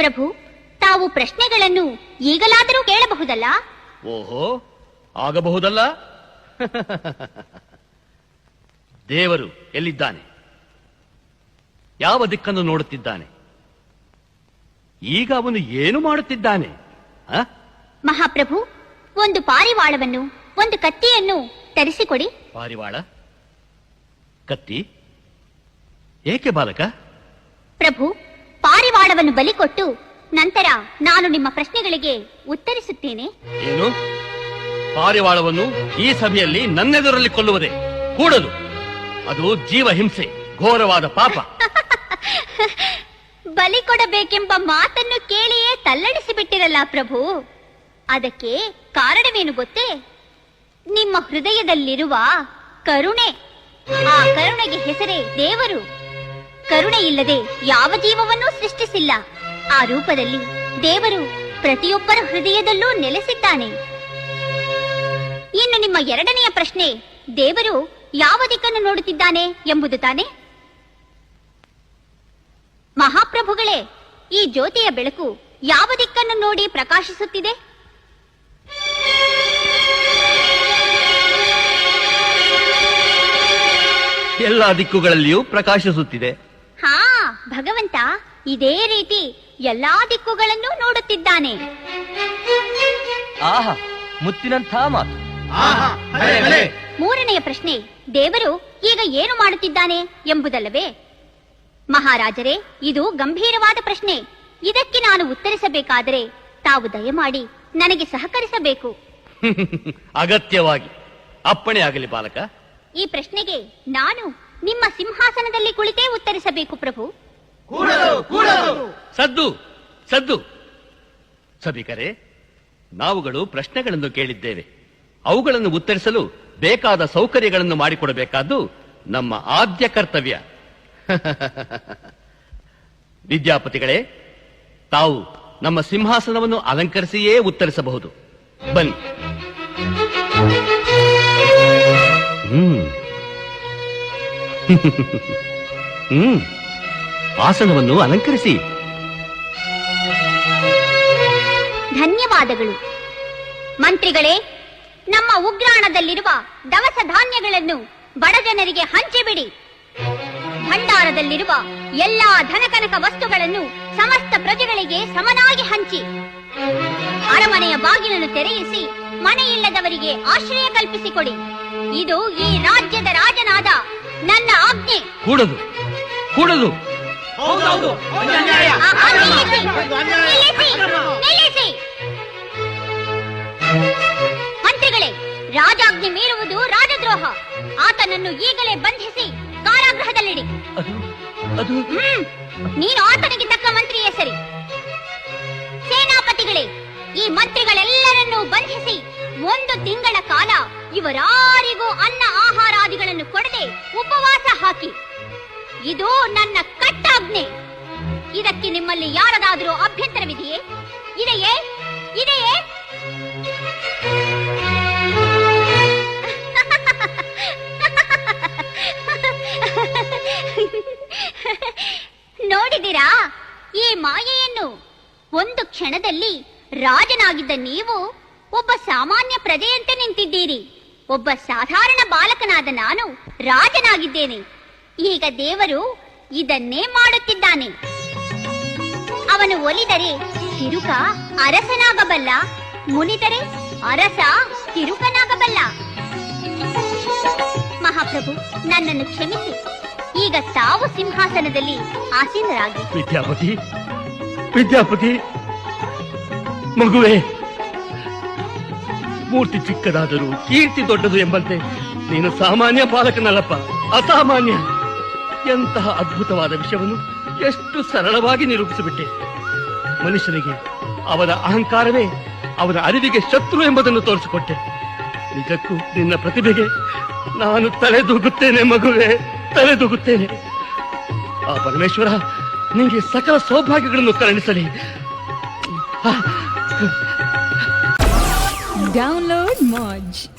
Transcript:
ಪ್ರಭು ತಾವು ಪ್ರಶ್ನೆಗಳನ್ನು ಈಗಲಾದರೂ ಕೇಳಬಹುದಲ್ಲ? ಓಹೋ ಆಗಬಹುದಲ್ಲ? ದೇವರು ಎಲ್ಲಿದ್ದಾನೆ? ಯಾವ ದಿಕ್ಕನ್ನು ನೋಡುತ್ತಿದ್ದಾನೆ? ಈಗ ಅವನು ಏನು ಮಾಡುತ್ತಿದ್ದಾನೆ? ಮಹಾಪ್ರಭು ಒಂದು ಪಾರಿವಾಳವನ್ನು ಒಂದು ಕತ್ತಿಯನ್ನು ತರಿಸಿಕೊಡಿ. ಪಾರಿವಾಳ? ಕತ್ತಿ? ಏಕೆ ಬಾಲಕ? ಪ್ರಭು ಪಾರಿವಾಳವನ್ನು ಬಲಿಕೊಟ್ಟು ನಂತರ ನಾನು ನಿಮ್ಮ ಪ್ರಶ್ನೆಗಳಿಗೆ ಉತ್ತರಿಸುತ್ತೇನೆ. ಏನು? ಪಾರಿವಾಳವನ್ನು ಈ ಸಭೆಯಲ್ಲಿ ನನ್ನೆದುರಲ್ಲಿ ಕೊಲ್ಲುವುದೇ? ಕೂಡಲು ಅದು ಜೀವ ಹಿಂಸೆ ಘೋರವಾದ ಪಾಪ. ಬಲಿ ಕೊಡಬೇಕೆಂಬ ಮಾತನ್ನು ಕೇಳಿಯೇ ತಲ್ಲಡಿಸಿ ಬಿಟ್ಟಿರಲ್ಲ ಪ್ರಭು. ಅದಕ್ಕೆ ಕಾರಣವೇನು ಗೊತ್ತೇ? ನಿಮ್ಮ ಹೃದಯದಲ್ಲಿರುವ ಕರುಣೆ ಆ ಕರುಣೆಗೆ ಹೆಸರೇ ದೇವರು. ಕರುಣೆ ಇಲ್ಲದೆ ಯಾವ ಜೀವವನ್ನೂ ಸೃಷ್ಟಿಸಿಲ್ಲ. ಆ ರೂಪದಲ್ಲಿ ದೇವರು ಪ್ರತಿಯೊಬ್ಬರ ಹೃದಯದಲ್ಲೂ ನೆಲೆಸಿದ್ದಾನೆ. ಇನ್ನು ನಿಮ್ಮ ಎರಡನೆಯ ಪ್ರಶ್ನೆ, ದೇವರು ಯಾವ ದಿಕ್ಕನ್ನು ನೋಡುತ್ತಿದ್ದಾನೆ ಎಂಬುದು ತಾನೆ? ಮಹಾಪ್ರಭುಗಳೇ, ಈ ಜ್ಯೋತಿಯ ಬೆಳಕು ಯಾವ ದಿಕ್ಕನ್ನು ನೋಡಿ ಪ್ರಕಾಶಿಸುತ್ತಿದೆ? ಎಲ್ಲ ದಿಕ್ಕುಗಳಲ್ಲಿಯೂ ಪ್ರಕಾಶಿಸುತ್ತಿದೆ. ಭಗವಂತ ಇದೇ ರೀತಿ ಎಲ್ಲಾ ದಿಕ್ಕುಗಳನ್ನು ನೋಡುತ್ತಿದ್ದಾನೆ. ಆಹಾ ಮುತ್ತಿನಂಥ ಮಾತು. ಮೂರನೆಯ ಪ್ರಶ್ನೆ ದೇವರು ಈಗ ಏನು ಮಾಡುತ್ತಿದ್ದಾನೆ ಎಂಬುದಲ್ಲವೇ? ಮಹಾರಾಜರೇ ಇದು ಗಂಭೀರವಾದ ಪ್ರಶ್ನೆ. ಇದಕ್ಕೆ ನಾನು ಉತ್ತರಿಸಬೇಕಾದರೆ ತಾವು ದಯಮಾಡಿ ನನಗೆ ಸಹಕರಿಸಬೇಕು. ಅಗತ್ಯವಾಗಿ. ಅಪ್ಪಣೆ ಆಗಲಿ ಬಾಲಕ. ಈ ಪ್ರಶ್ನೆಗೆ ನಾನು ನಿಮ್ಮ ಸಿಂಹಾಸನದಲ್ಲಿ ಕುಳಿತೇ ಉತ್ತರಿಸಬೇಕು ಪ್ರಭು. ಸದ್ದು ಸದ್ದು. ಸಭಿಕರೇ, ನಾವುಗಳು ಪ್ರಶ್ನೆಗಳನ್ನು ಕೇಳಿದ್ದೇವೆ. ಅವುಗಳನ್ನು ಉತ್ತರಿಸಲು ಬೇಕಾದ ಸೌಕರ್ಯಗಳನ್ನು ಮಾಡಿಕೊಡಬೇಕಾದ್ದು ನಮ್ಮ ಆದ್ಯ ಕರ್ತವ್ಯ. ವಿದ್ಯಾಪತಿಗಳೇ, ತಾವು ನಮ್ಮ ಸಿಂಹಾಸನವನ್ನು ಅಲಂಕರಿಸಿಯೇ ಉತ್ತರಿಸಬಹುದು. ಬನ್ನಿ. ಹ್ಮ್. ಹ್ಮ್. ಆಸನವನ್ನು ಅಲಂಕರಿಸಿ. ಧನ್ಯವಾದಗಳು. ಮಂತ್ರಿಗಳೇ ನಮ್ಮ ಉಗ್ರಾಣದಲ್ಲಿರುವ ದವಸ ಧಾನ್ಯಗಳನ್ನು ಬಡ ಜನರಿಗೆ ಹಂಚಿಬಿಡಿ. ಭಂಡಾರದಲ್ಲಿರುವ ಎಲ್ಲಾ ಧನಕನಕ ವಸ್ತುಗಳನ್ನು ಸಮಸ್ತ ಪ್ರಜೆಗಳಿಗೆ ಸಮನಾಗಿ ಹಂಚಿ. ಅರಮನೆಯ ಬಾಗಿಲನ್ನು ತೆರೆಯಿಸಿ ಮನೆಯಿಲ್ಲದವರಿಗೆ ಆಶ್ರಯ ಕಲ್ಪಿಸಿಕೊಡಿ. ಇದು ಈ ರಾಜ್ಯದ ರಾಜನಾದ ನನ್ನ ಆಜ್ಞೆ. ಕೂಡದು ಕೂಡದು. ನಿಲ್ಲಿಸಿ. ಮಂತ್ರಿಗಳೇ ರಾಜಾಜ್ಞೆ ಮೀರುವುದು ರಾಜದ್ರೋಹ. ಆತನನ್ನು ಈಗಲೇ ಬಂಧಿಸಿ ಕಾರಾಗೃಹದಲ್ಲಿಡಿ. ನೀನು ಆತನಿಗೆ ತಕ್ಕ ಮಂತ್ರಿಯೇ ಸರಿ. ಸೇನಾಪತಿಗಳೇ ಈ ಮಂತ್ರಿಗಳೆಲ್ಲರನ್ನೂ ಬಂಧಿಸಿ ಒಂದು ತಿಂಗಳ ಕಾಲ ಇವರಾರಿಗೂ ಅನ್ನ ಆಹಾರಾದಿಗಳನ್ನು ಕೊಡದೆ ಉಪವಾಸ ಹಾಕಿ. ಇದು ನನ್ನ ಕಟ್ಟಾಜ್ಞೆ. ಇದಕ್ಕೆ ನಿಮ್ಮಲ್ಲಿ ಯಾರದಾದರೂ ಅಭ್ಯಂತರವಿದೆಯೇ? ಇದೆಯೇ? ಇದೆಯೇ? ನೋಡಿದಿರಾ ಈ ಮಾಯೆಯನ್ನು. ಒಂದು ಕ್ಷಣದಲ್ಲಿ ರಾಜನಾಗಿದ್ದ ನೀವು ಒಬ್ಬ ಸಾಮಾನ್ಯ ಪ್ರಜೆಯಂತೆ ನಿಂತಿದ್ದೀರಿ. ಒಬ್ಬ ಸಾಧಾರಣ ಬಾಲಕನಾದ ನಾನು ರಾಜನಾಗಿದ್ದೇನೆ. ಈಗ ದೇವರು ಇದನ್ನೇ ಮಾಡುತ್ತಿದ್ದಾನೆ. ಅವನು ಒಲಿದರೆ ತಿರುಕ ಅರಸನಾಗಬಲ್ಲ, ಮುನಿದರೆ ಅರಸ ತಿರುಕನಾಗಬಲ್ಲ. ಮಹಾಪ್ರಭು, ನನ್ನನ್ನು ಕ್ಷಮಿಸಿ. ಈಗ ತಾವು ಸಿಂಹಾಸನದಲ್ಲಿ ಆಸೀನರಾಗಿ. ವಿದ್ಯಾಪತಿ ವಿದ್ಯಾಪತಿ, ಮಗುವೆ, ಮೂರ್ತಿ ಚಿಕ್ಕದಾದರೂ, ಕೀರ್ತಿ ದೊಡ್ಡದು ಎಂಬಂತೆ, ನೀನು ಸಾಮಾನ್ಯ ಬಾಲಕನಲ್ಲಪ್ಪ ಅಸಾಮಾನ್ಯ. ಎಂತಹ ಅದ್ಭುತವಾದ ವಿಷಯವನ್ನು ಎಷ್ಟು ಸರಳವಾಗಿ ನಿರೂಪಿಸಿಬಿಟ್ಟೆ. ಮನುಷ್ಯನಿಗೆ ಅವನ ಅಹಂಕಾರವೇ ಅವನ ಅರಿವಿಗೆ ಶತ್ರು ಎಂಬುದನ್ನು ತೋರಿಸಿಕೊಟ್ಟೆ. ನಿಜಕ್ಕೂ ನಿನ್ನ ಪ್ರತಿಭೆಗೆ ನಾನು ತಲೆದೂಗುತ್ತೇನೆ ಮಗುವೆ, ತಲೆದೂಗುತ್ತೇನೆ. ಆ ಪರಮೇಶ್ವರ ನಿಮಗೆ ಸಕಲ ಸೌಭಾಗ್ಯಗಳನ್ನು ಕರುಣಿಸಲಿ ಡೌನ್ಲೋಡ್ Moj.